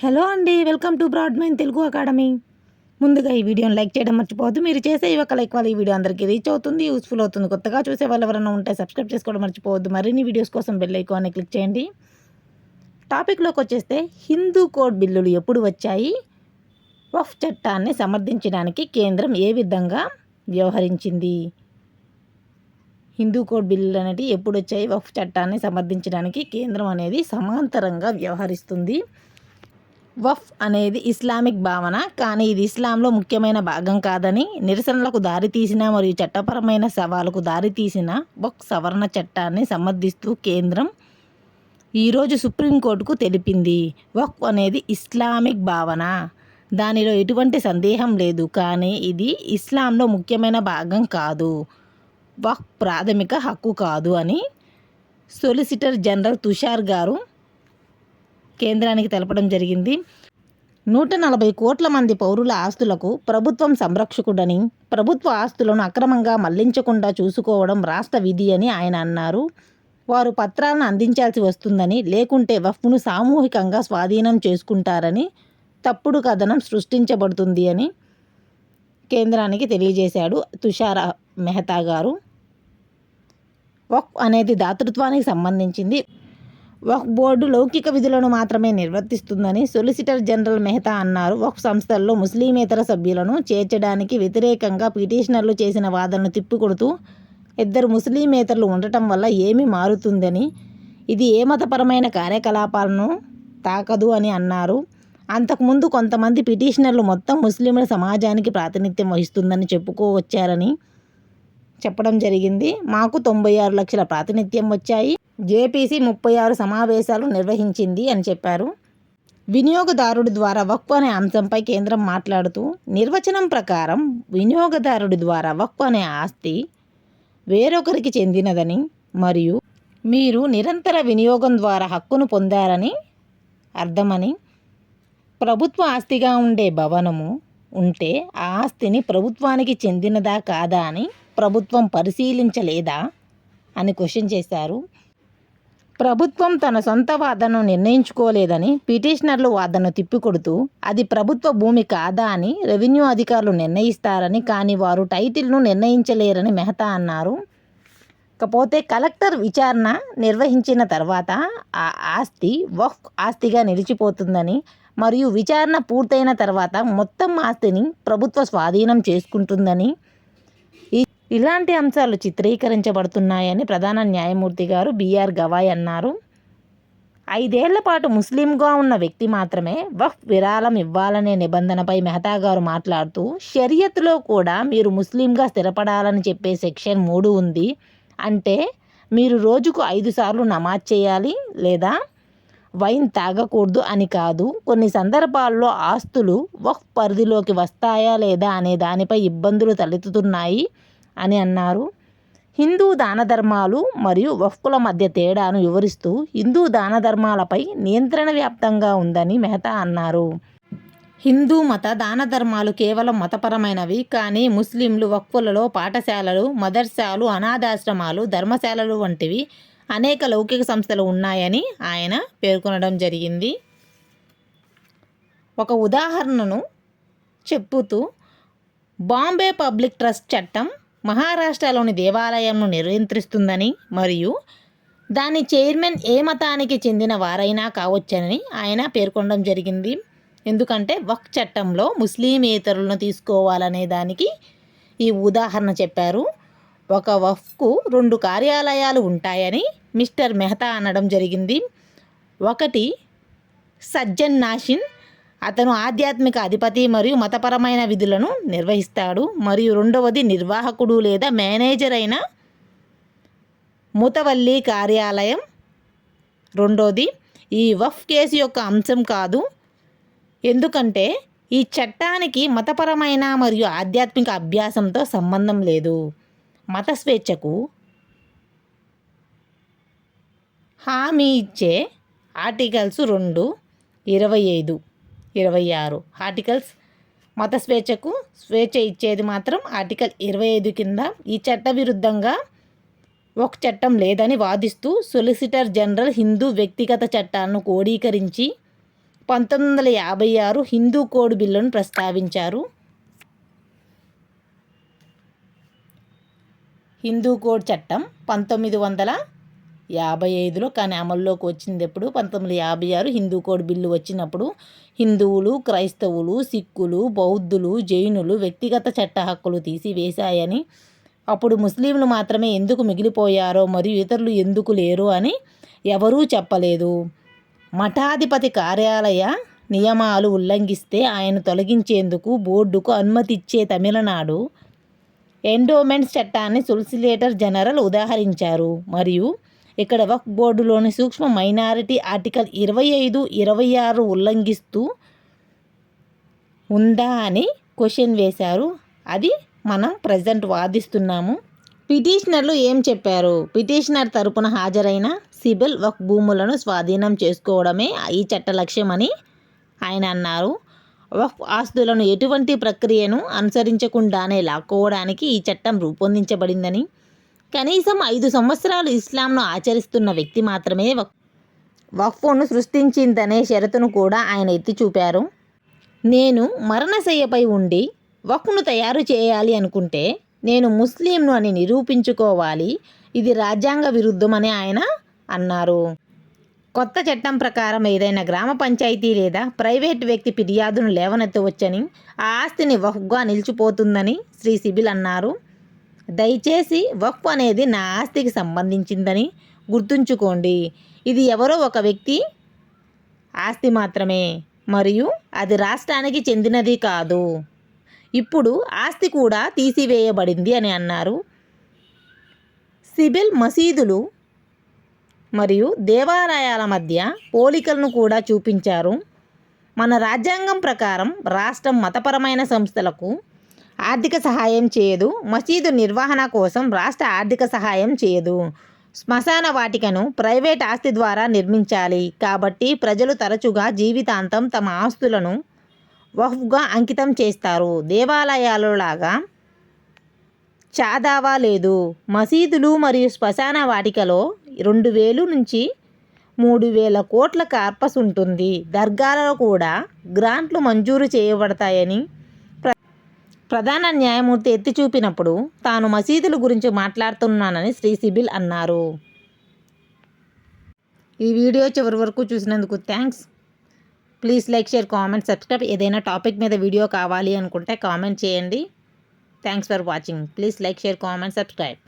Hello అండి welcome to Broad Mind Telugu Academy. ముందుగా ఈ వీడియోని లైక్ చేయడం మర్చిపోవద్దు. మీరు చేసే ఈ ఒక లైక్ వల్ల ఈ వీడియో అందరికీ రీచ్ అవుతుంది యూస్ఫుల్ అవుతుంది. కొత్తగా చూసే వాళ్ళు ఎవరైనా ఉంటే సబ్స్క్రైబ్ చేసుకోవడం మర్చిపోవద్దు. మరిన్ని వీడియోస్ కోసం బెల్ ఐకాన్ని క్లిక్ చేయండి. టాపిక్లోకి వచ్చేస్తే హిందూ కోడ్ బిల్లులు ఎప్పుడు వచ్చాయి? వఫ్ చట్టాన్ని సమర్థించడానికి కేంద్రం ఏ విధంగా వ్యవహరించింది? హిందూ కోడ్ బిల్లులు అనేవి ఎప్పుడు వచ్చాయి? వఫ్ చట్టాన్ని సమర్థించడానికి కేంద్రం అనేది సమాంతరంగా వ్యవహరిస్తుంది. వఫ్ అనేది ఇస్లామిక్ భావన కానీ ఇది ఇస్లాంలో ముఖ్యమైన భాగం కాదని నిరసనలకు దారితీసిన మరియు చట్టపరమైన సవాలుకు దారితీసిన వక్ సవరణ చట్టాన్ని సమర్థిస్తూ కేంద్రం ఈరోజు సుప్రీంకోర్టుకు తెలిపింది. వక్ అనేది ఇస్లామిక్ భావన. దానిలో ఎటువంటి సందేహం లేదు కానీ ఇది ఇస్లాంలో ముఖ్యమైన భాగం కాదు. వక్ ప్రాథమిక హక్కు కాదు అని సొలిసిటర్ జనరల్ తుషార్ గారు కేంద్రానికి తెలపడం జరిగింది. నూట నలభై కోట్ల మంది పౌరుల ఆస్తులకు ప్రభుత్వం సంరక్షకుడని ప్రభుత్వ ఆస్తులను అక్రమంగా మళ్ళించకుండా చూసుకోవడం రాష్ట్ర విధి అని ఆయన అన్నారు. వారు పత్రాలను అందించాల్సి వస్తుందని లేకుంటే వఫ్ను సామూహికంగా స్వాధీనం చేసుకుంటారని తప్పుడు కథనం సృష్టించబడుతుంది అని కేంద్రానికి తెలియజేశాడు తుషార మెహతా గారు. వక్ అనేది దాతృత్వానికి సంబంధించింది. వక్ఫ్ బోర్డు లౌకిక విధులను మాత్రమే నిర్వర్తిస్తుందని సొలిసిటర్ జనరల్ మెహతా అన్నారు. వక్ఫ్ సంస్థల్లో ముస్లిమేతర సభ్యులను చేర్చడానికి వ్యతిరేకంగా పిటిషనర్లు చేసిన వాదనను తిప్పికొడుతూ ఇద్దరు ముస్లిమేతరులు ఉండటం వల్ల ఏమి మారుతుందని ఇది ఏ మతపరమైన కార్యకలాపాలను తాకదు అని అన్నారు. అంతకుముందు కొంతమంది పిటిషనర్లు మొత్తం ముస్లింల సమాజానికి ప్రాతినిధ్యం వహిస్తుందని చెప్పుకోవచ్చారని చెప్పడం జరిగింది. మాకు తొంభై ఆరు లక్షల ప్రాతినిధ్యం వచ్చాయి. జేపీసీ ముప్పై ఆరు సమావేశాలు నిర్వహించింది అని చెప్పారు. వినియోగదారుడి ద్వారా వక్ఫ్ అనే అంశంపై కేంద్రం మాట్లాడుతూ నిర్వచనం ప్రకారం వినియోగదారుడి ద్వారా వక్ఫ్ అనే ఆస్తి వేరొకరికి చెందినదని మరియు మీరు నిరంతర వినియోగం ద్వారా హక్కును పొందారని అర్థమని ప్రభుత్వ ఆస్తిగా ఉండే భవనము ఉంటే ఆ ఆస్తిని ప్రభుత్వానికి చెందినదా కాదా అని ప్రభుత్వం పరిశీలించలేదా అని క్వశ్చన్ చేశారు. ప్రభుత్వం తన సొంత వాదనను నిర్ణయించుకోలేదని పిటిషనర్లు వాదనను తిప్పికొడుతూ అది ప్రభుత్వ భూమి కాదా అని రెవెన్యూ అధికారులు నిర్ణయిస్తారని కానీ వారు టైటిల్ను నిర్ణయించలేరని మెహతా అన్నారు. కాకపోతే కలెక్టర్ విచారణ నిర్వహించిన తర్వాత ఆ ఆస్తి వఫ్ ఆస్తిగా నిలిచిపోతుందని మరియు విచారణ పూర్తయిన తర్వాత మొత్తం ఆస్తిని ప్రభుత్వ స్వాధీనం చేసుకుంటుందని ఇలాంటి అంశాలు చిత్రీకరించబడుతున్నాయని ప్రధాన న్యాయమూర్తి గారు బీఆర్ గవాయ్ అన్నారు. ఐదేళ్ళ పాటు ముస్లింగా ఉన్న వ్యక్తి మాత్రమే వఫ్ విరాళం ఇవ్వాలనే నిబంధనపై మెహతా గారు మాట్లాడుతూ షరియత్లో కూడా మీరు ముస్లింగా స్థిరపడాలని చెప్పే సెక్షన్ మూడు ఉంది. అంటే మీరు రోజుకు ఐదు సార్లు నమాజ్ చేయాలి లేదా వైన్ తాగకూడదు అని కాదు. కొన్ని సందర్భాల్లో ఆస్తులు వఫ్ పరిధిలోకి వస్తాయా లేదా అనే దానిపై ఇబ్బందులు తలెత్తుతున్నాయి. అని అన్నారు. హిందూ దాన ధర్మాలు మరియు వఫ్కుల మధ్య తేడాను వివరిస్తూ హిందూ దాన ధర్మాలపై నియంత్రణ వ్యాప్తంగా ఉందని మెహతా అన్నారు. హిందూ మత దాన ధర్మాలు కేవలం మతపరమైనవి కానీ ముస్లింలు వక్ఫులలో పాఠశాలలు మదర్సాలు అనాథాశ్రమాలు ధర్మశాలలు వంటివి అనేక లౌకిక సంస్థలు ఉన్నాయని ఆయన పేర్కొనడం జరిగింది. ఒక ఉదాహరణను చెప్పుతూ బాంబే పబ్లిక్ ట్రస్ట్ చట్టం మహారాష్ట్రలోని దేవాలయంను నియంత్రిస్తుందని మరియు దాని చైర్మన్ ఏ మతానికి చెందిన వారైనా కావచ్చని ఆయన పేర్కొనడం జరిగింది. ఎందుకంటే వక్ చట్టంలో ముస్లిమేతరులను తీసుకోవాలనే దానికి ఈ ఉదాహరణ చెప్పారు. ఒక వఫ్కు రెండు కార్యాలయాలు ఉంటాయని మిస్టర్ మెహతా అనడం జరిగింది. ఒకటి సజ్జన్ నాషిన్ అతను ఆధ్యాత్మిక అధిపతి మరియు మతపరమైన విధులను నిర్వహిస్తాడు. మరియు రెండవది నిర్వాహకుడు లేదా మేనేజర్ అయిన ముతవల్లి కార్యాలయం. రెండోది ఈ వఫ్ కేసు యొక్క అంశం కాదు. ఎందుకంటే ఈ చట్టానికి మతపరమైన మరియు ఆధ్యాత్మిక అభ్యాసంతో సంబంధం లేదు. మత స్వేచ్ఛకు హామీ ఇచ్చే ఆర్టికల్స్ రెండు ఇరవై ఐదు. ఇరవై ఆరు. ఆర్టికల్స్ మత స్వేచ్ఛకు స్వేచ్ఛ ఇచ్చేది మాత్రం ఆర్టికల్ ఇరవై ఐదు కింద ఈ చట్ట విరుద్ధంగా ఒక చట్టం లేదని వాదిస్తూ సొలిసిటర్ జనరల్ హిందూ వ్యక్తిగత చట్టాలను కోడీకరించి పంతొమ్మిది వందల యాభై ఆరు హిందూ కోడ్ బిల్లును ప్రస్తావించారు. హిందూ కోడ్ చట్టం పంతొమ్మిది వందల యాభై ఐదులో కానీ అమల్లోకి వచ్చింది ఎప్పుడు? పంతొమ్మిది యాభై ఆరు హిందూ కోడ్ బిల్లు వచ్చినప్పుడు హిందువులు క్రైస్తవులు సిక్కులు బౌద్ధులు జైనులు వ్యక్తిగత చట్ట హక్కులు తీసివేశాయని అప్పుడు ముస్లింలు మాత్రమే ఎందుకు మిగిలిపోయారో మరియు ఇతరులు ఎందుకు లేరు అని ఎవరూ చెప్పలేదు. మఠాధిపతి కార్యాలయ నియమాలు ఉల్లంఘిస్తే ఆయన తొలగించేందుకు బోర్డుకు అనుమతి ఇచ్చే తమిళనాడు ఎండోమెంట్స్ చట్టాన్ని సొలిసిలేటర్ జనరల్ ఉదాహరించారు. మరియు ఇక్కడ వక్ బోర్డులోని సూక్ష్మ మైనారిటీ ఆర్టికల్ ఇరవై ఐదు ఇరవై ఆరు ఉల్లంఘిస్తూ ఉందా అని క్వశ్చన్ వేశారు. అది మనం ప్రజెంట్ వాదిస్తున్నాము. పిటిషనర్లు ఏం చెప్పారు? పిటిషనర్ తరపున హాజరైన సిబిల్ వక్ భూములను స్వాధీనం చేసుకోవడమే ఈ చట్ట లక్ష్యమని ఆయన అన్నారు. వక్ఫ్ ఆస్తులను ఎటువంటి ప్రక్రియను అనుసరించకుండానే లాక్కోవడానికి ఈ చట్టం రూపొందించబడిందని కనీసం ఐదు సంవత్సరాలు ఇస్లాంను ఆచరిస్తున్న వ్యక్తి మాత్రమే వక్ వక్ఫ్ను సృష్టించిందనే షరతును కూడా ఆయన ఎత్తి చూపారు. నేను మరణశయ్యపై ఉండి వక్ఫ్ను తయారు చేయాలి అనుకుంటే నేను ముస్లింను అని నిరూపించుకోవాలి ఇది రాజ్యాంగ విరుద్ధమని ఆయన అన్నారు. కొత్త చట్టం ప్రకారం ఏదైనా గ్రామ పంచాయతీ లేదా ప్రైవేట్ వ్యక్తి ఫిర్యాదును లేవనెత్తవచ్చని ఆ ఆస్తిని వహుగా నిలిచిపోతుందని శ్రీ సిబిల్ అన్నారు. దయచేసి వక్ఫ్ అనేది నా ఆస్తికి సంబంధించిందని గుర్తుంచుకోండి. ఇది ఎవరో ఒక వ్యక్తి ఆస్తి మాత్రమే మరియు అది రాష్ట్రానికి చెందినది కాదు. ఇప్పుడు ఆస్తి కూడా తీసివేయబడింది అని అన్నారు. సిబిల్ మసీదులు మరియు దేవాలయాల మధ్య పోలికలను కూడా చూపించారు. మన రాజ్యాంగం ప్రకారం రాష్ట్రం మతపరమైన సంస్థలకు ఆర్థిక సహాయం చేయదు. మసీదు నిర్వహణ కోసం రాష్ట్ర ఆర్థిక సహాయం చేయదు. శ్మశాన వాటికను ప్రైవేట్ ఆస్తి ద్వారా నిర్మించాలి. కాబట్టి ప్రజలు తరచుగా జీవితాంతం తమ ఆస్తులను వహ్గా అంకితం చేస్తారు. దేవాలయాలు లాగా చాదావా లేదు. మసీదులు మరియు శ్మశాన వాటికలో రెండు వేలు నుంచి మూడు వేల కోట్ల కార్పస్ ఉంటుంది. దర్గాలలో కూడా గ్రాంట్లు మంజూరు చేయబడతాయని ప్రధాన న్యాయమూర్తి ఎత్తి చూపినప్పుడు తాను మసీదుల గురించి మాట్లాడుతున్నానని శ్రీ సిబిల్ అన్నారు. ఈ వీడియో చివరి వరకు చూసినందుకు thanks. Please like share comment subscribe. ఏదైనా టాపిక్ మీద వీడియో కావాలి అనుకుంటే కామెంట్ చేయండి. Thanks for watching. Please like share comment subscribe.